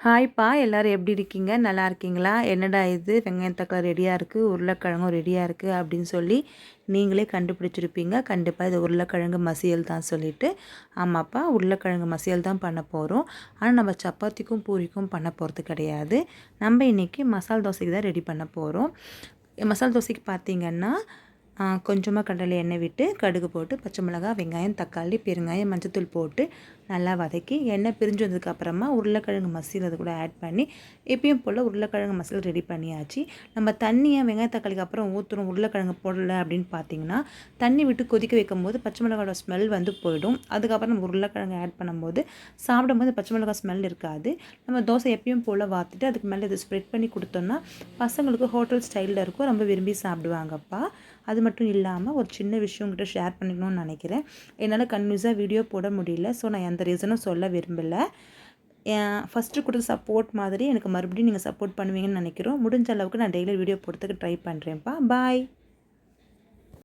ஹாய்ப்பா எல்லோரும் எப்படி இருக்கீங்க? நல்லா இருக்கீங்களா? என்னடா இது? வெங்காயம் தக்காளி ரெடியாக இருக்குது உருளைக்கிழங்கும் ரெடியாக இருக்குது அப்படின்னு சொல்லி நீங்களே கண்டுபிடிச்சிருப்பீங்க. கண்டிப்பாக இது உருளைக்கிழங்கு மசியல் தான் சொல்லிவிட்டு ஆமாப்பா உருளைக்கிழங்கு மசியல் தான் பண்ண போகிறோம் ஆனால் நம்ம சப்பாத்திக்கும் பூரிக்கும் பண்ண போகிறது கிடையாது. நம்ம இன்றைக்கி மசால் தோசைக்கு தான் ரெடி பண்ண போகிறோம் மசால் தோசைக்கு பார்த்திங்கன்னா கொஞ்சமாக கடலை எண்ணெய் விட்டு கடுகு போட்டு பச்சை மிளகாய் வெங்காயம் தக்காளி பெருங்காயம் மஞ்சத்தூள் போட்டு நல்லா வதக்கி எண்ணெய் பிரிஞ்சு வந்ததுக்கப்புறமா உருளைக்கிழங்கு மசில் அது கூட ஆட் பண்ணி எப்பயும் போல் உருளைக்கிழங்கு மசில் ரெடி பண்ணியாச்சு. நம்ம தண்ணியை வெங்காய தக்காளிக்கு அப்புறம் ஊற்றுறோம் உருளைக்கிழங்கு போடலை அப்படின்னு பார்த்தீங்கன்னா தண்ணி விட்டு கொதிக்க வைக்கும் போது பச்சை மிளகாயோட ஸ்மெல் வந்து போயிடும். அதுக்கப்புறம் நம்ம உருளைக்கிழங்கு ஆட் பண்ணும்போது சாப்பிடும்போது பச்சை மிளகாய் ஸ்மெல் இருக்காது. நம்ம தோசை எப்பயும் போல் வாத்துட்டு அதுக்கு மேலே இதை ஸ்ப்ரெட் பண்ணி கொடுத்தோம்னா பசங்களுக்கு ஹோட்டல் ஸ்டைலில் இருக்கும் ரொம்ப விரும்பி சாப்பிடுவாங்கப்பா. அது மட்டும் இல்லாமல் ஒரு சின்ன விஷயம் உங்கள்கிட்ட ஷேர் பண்ணிக்கணும்னு நினைக்கிறேன். என்னால் கன்வியூஸாக வீடியோ போட முடியல. ஸோ நான் எந்த ரீசனும் சொல்ல விரும்பலை. ஃபஸ்ட்டு கொடுத்த சப்போர்ட் மாதிரி எனக்கு மறுபடியும் நீங்கள் சப்போர்ட் பண்ணுவீங்கன்னு நினைக்கிறோம். முடிஞ்ச அளவுக்கு நான் டெய்லி வீடியோ போடுறதுக்கு ட்ரை பண்ணுறேன்ப்பா பாய்